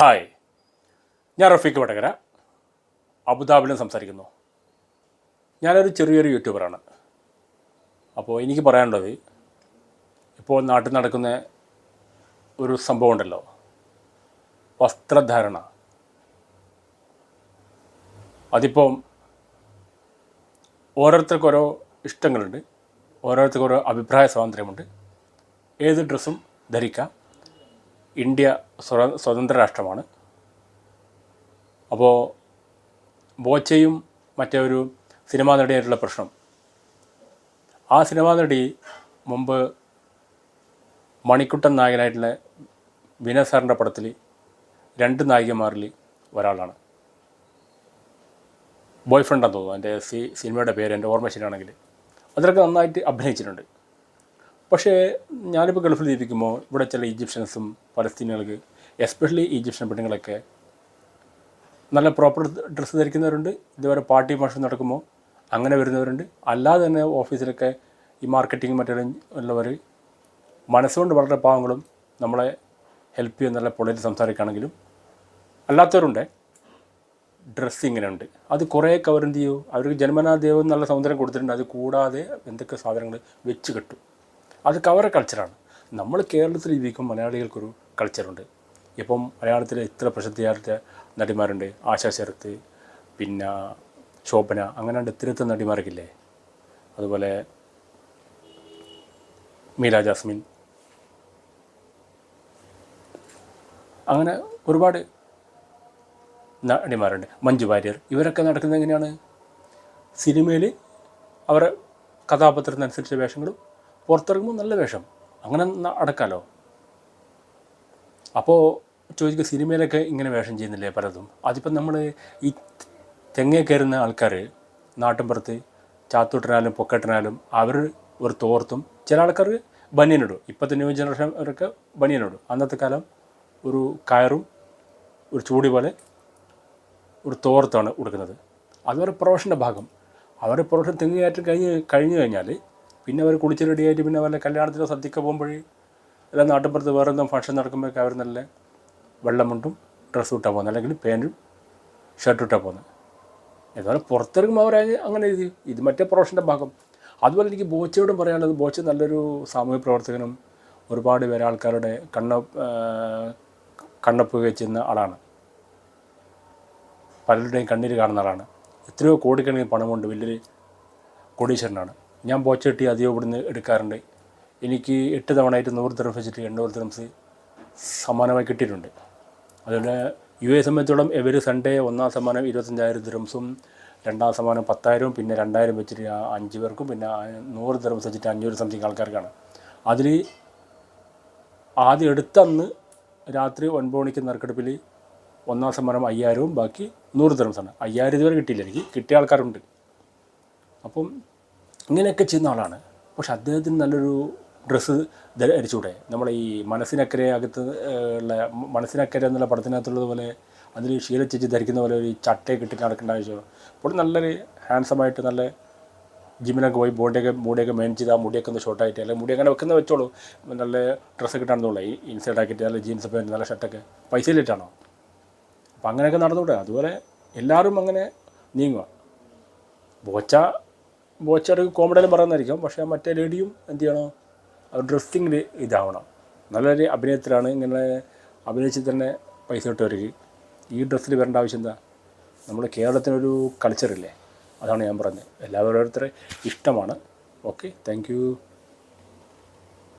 Hi. ഞാൻ റഫീഖ് വടകര. അബുദാബിലും സംസാരിക്കുന്നു. ഞാനൊരു ചെറിയൊരു യൂട്യൂബറാണ്. അപ്പോൾ എനിക്ക് പറയാനുള്ളത് ഇപ്പോൾ നാട്ടിൽ നടക്കുന്ന ഒരു സംഭവം ഉണ്ടല്ലോ. വസ്ത്രധാരണ. അതിപ്പം ഓരോരുത്തർക്കും ഓരോ ഇഷ്ടങ്ങളുണ്ട്. ഓരോരുത്തർക്കും ഓരോ അഭിപ്രായ സ്വാതന്ത്ര്യമുണ്ട്. ഏത് ഡ്രസ്സും ധരിക്കാം. ഇന്ത്യ സ്വ- സ്വതന്ത്ര രാഷ്ട്രമാണ്. അപ്പോൾ ബോച്ചയും മറ്റേ ഒരു സിനിമാ നടിയായിട്ടുള്ള പ്രശ്നം. ആ സിനിമാ നടി മുമ്പ് മണിക്കുട്ടൻ നായകനായിട്ടുള്ള വിനയ് സാറിന്റെ പടത്തിൽ രണ്ട് നായികമാരിൽ ഒരാളാണ്. ബോയ് ഫ്രണ്ടാണെന്ന് തോന്നുന്നു. എന്റെ സി സിനിമയുടെ പേര് എന്റെ ഓർമ്മ ശരിയാണെങ്കിൽ. അതിലൊക്കെ നന്നായിട്ട് അഭിനയിച്ചിട്ടുണ്ട്. പക്ഷേ ഞാനിപ്പോൾ ഗൾഫിൽ ജീവിക്കുമ്പോൾ ഇവിടെ ചില ഈജിപ്ഷ്യൻസും പലസ്തീനുകൾക്ക് എസ്പെഷ്യലി ഈജിപ്ഷ്യൻ പെണ്ണുങ്ങളൊക്കെ നല്ല പ്രോപ്പർ ഡ്രസ്സ് ധരിക്കുന്നവരുണ്ട് ഇതുവരെ പാർട്ടി ഫംഗ്ഷൻ നടക്കുമ്പോൾ അങ്ങനെ വരുന്നവരുണ്ട്. അല്ലാതെ തന്നെ ഓഫീസിലൊക്കെ ഈ മാർക്കറ്റിംഗ് മറ്റേ ഉള്ളവർ മനസ്സുകൊണ്ട് വളരെ പാവങ്ങളും നമ്മളെ ഹെൽപ്പ് ചെയ്യുന്ന നല്ല പൊളിയിൽ സംസാരിക്കുകയാണെങ്കിലും അല്ലാത്തവരുണ്ട്. ഡ്രസ്സ് ഇങ്ങനെ ഉണ്ട് അത് കുറേയൊക്കെ അവരെന്ത് ചെയ്യും? അവർക്ക് ജന്മനാ ദൈവം നല്ല സൗന്ദര്യം കൊടുത്തിട്ടുണ്ട്. അത് കൂടാതെ എന്തൊക്കെ സാധനങ്ങൾ വെച്ച് കെട്ടും. അതൊക്കെ അവരുടെ കൾച്ചറാണ് നമ്മൾ കേരളത്തിൽ ജീവിക്കും മലയാളികൾക്കൊരു കൾച്ചറുണ്ട് ഇപ്പം മലയാളത്തിൽ ഇത്ര പ്രസിദ്ധിയായിട്ട് നടിമാരുണ്ട്. ആശാ ശരത്ത് പിന്നെ ശോഭന അങ്ങനെ ഇത്തിരത്തെ നടിമാർക്കില്ലേ അതുപോലെ മീല ജാസ്മിൻ. അങ്ങനെ ഒരുപാട് നടിമാരുണ്ട്. മഞ്ജു വാര്യർ. ഇവരൊക്കെ നടക്കുന്നത് എങ്ങനെയാണ്? സിനിമയിൽ അവരുടെ കഥാപാത്രത്തിനനുസരിച്ച വേഷങ്ങളും പുറത്തിറങ്ങുമ്പോൾ നല്ല വേഷം. അങ്ങനെ അടക്കാലോ? അപ്പോൾ ചോദിക്കുക സിനിമയിലൊക്കെ ഇങ്ങനെ വേഷം ചെയ്യുന്നില്ലേ പലതും? അതിപ്പം നമ്മൾ ഈ തെങ്ങേ കയറുന്ന ആൾക്കാർ നാട്ടിൻപുറത്ത് ചാത്തൂട്ടനാലും പൊക്കട്ടനാലും അവർ ഒരു തോർത്തും ചില ആൾക്കാർ ബനിയനിടും. ഇപ്പോഴത്തെ ന്യൂ ജനറേഷൻ അവരൊക്കെ ബനിയനിടും. അന്നത്തെ കാലം ഒരു കയറും ഒരു ചൂടി പോലെ ഒരു തോർത്താണ് കൊടുക്കുന്നത് അതൊരു പ്രൊഫഷന്റെ ഭാഗം. അവരുടെ പ്രൊഫഷൻ തെങ്ങുകയറ്റം കഴിഞ്ഞ് കഴിഞ്ഞു കഴിഞ്ഞാൽ പിന്നെ അവർ കുളിച്ച് റെഡിയായിട്ട് പിന്നെ വല്ല കല്യാണത്തിനോ സദ്യക്ക് പോകുമ്പോഴേ അല്ല നാട്ടിൻപുറത്ത് വേറെ എന്തെങ്കിലും ഫംഗ്ഷൻ നടക്കുമ്പോഴൊക്കെ അവർ നല്ല വെള്ളമുണ്ടും ഡ്രസ്സ് ഇട്ടാൽ പോകുന്നത് അല്ലെങ്കിൽ പാന്റും ഷർട്ട് ഇട്ടാൽ പോകുന്നത് എന്നാലും പുറത്തിറങ്ങുമ്പോൾ അവർ അങ്ങനെ ഇത് ഇത് മറ്റേ പ്രൊഫഷന്റെ ഭാഗം. അതുപോലെ എനിക്ക് ബോച്ചയോടും പറയാനുള്ളത് ബോച്ച നല്ലൊരു സാമൂഹ്യ പ്രവർത്തകനും ഒരുപാട് പേരെ ആൾക്കാരുടെ കണ്ണ കണ്ണപ്പ് വെച്ചിരുന്ന ആളാണ്. പലരുടെയും കണ്ണീര് കാണുന്ന ആളാണ്. എത്രയോ കോടിക്കണക്കിന് പണമുണ്ട് വലിയൊരു കോടീശ്വരനാണ്. ഞാൻ ബോച്ച കിട്ടി അധികം ഇവിടുന്ന് എടുക്കാറുണ്ട്. എനിക്ക് എട്ട് തവണയായിട്ട് നൂറ് ദിറംസ് വെച്ചിട്ട് എണ്ണൂറ് ദിറംസ് സമ്മാനമായി കിട്ടിയിട്ടുണ്ട്. അതുകൊണ്ട് യു എ സംബന്ധിച്ചോളം എവരി സൺഡേ ഒന്നാം സമ്മാനം ഇരുപത്തഞ്ചായിരം ദിറംസും രണ്ടാം സമ്മാനം പത്തായിരവും പിന്നെ രണ്ടായിരം വെച്ചിട്ട് അഞ്ച് പേർക്കും പിന്നെ നൂറ് ദിറംസ് വെച്ചിട്ട് അഞ്ഞൂറ് സംതിങ് ആൾക്കാർക്കാണ്. അതിൽ ആദ്യം എടുത്തന്ന് രാത്രി ഒൻപത് മണിക്ക് നറുക്കെടുപ്പിൽ ഒന്നാം സമ്മാനം അയ്യായിരവും ബാക്കി നൂറ് ദിറംസാണ് അയ്യായിരം ഇതുവരെ കിട്ടിയില്ല എനിക്ക്. കിട്ടിയ ആൾക്കാരുണ്ട്. അപ്പം ഇങ്ങനെയൊക്കെ ചെയ്യുന്ന ആളാണ്. പക്ഷെ അദ്ദേഹത്തിന് നല്ലൊരു ഡ്രസ്സ് ധരിച്ചൂടെ നമ്മളെ ഈ മനസ്സിനക്കരെ അകത്ത് ഉള്ള മനസ്സിനക്കരെ എന്നുള്ള പടത്തിനകത്തുള്ളതുപോലെ അതിൽ ശീലച്ചേച്ചി ധരിക്കുന്ന പോലെ ഒരു ചട്ടയൊക്കെ കിട്ടി നടക്കേണ്ട ആവശ്യം അപ്പോൾ നല്ലൊരു ഹാൻഡ്സമായിട്ട് നല്ല ജിമ്മിനൊക്കെ പോയി ബോഡിയൊക്കെ മുടിയൊക്കെ മെയിൻ ചെയ്ത് ആ മുടിയൊക്കെ ഒന്ന് ഷോർട്ടായിട്ട് അല്ലെങ്കിൽ മുടി അങ്ങനെ വെക്കുന്ന വെച്ചോളൂ. നല്ല ഡ്രസ്സൊക്കെ ഇട്ടാണെന്നുള്ളൂ ഈ ഇൻസൈഡ് ആക്കിയിട്ട് നല്ല ജീൻസ് പാന്റ് നല്ല ഷർട്ടൊക്കെ പൈസയിലിട്ടാണോ അപ്പോൾ അങ്ങനെയൊക്കെ നടന്നുകൂടെ അതുപോലെ എല്ലാവരും അങ്ങനെ നീങ്ങുക ബോച്ച ബോച്ചയുടെ കോമഡിയിലും പറയുന്നതായിരിക്കും. പക്ഷേ മറ്റേ ലേഡിയും എന്ത് ചെയ്യണം? ഡ്രസ്സിങ്ങിൽ ഇതാവണം. നല്ലൊരു അഭിനയത്തിലാണ് ഇങ്ങനെ അഭിനയിച്ച് തന്നെ പൈസ ഇട്ടവർക്ക് ഈ ഡ്രസ്സിൽ വരേണ്ട ആവശ്യം എന്താ? നമ്മുടെ കേരളത്തിനൊരു കൾച്ചറില്ലേ അതാണ് ഞാൻ പറഞ്ഞത്. എല്ലാവരോരുത്തരെ ഇഷ്ടമാണ്. Okay thank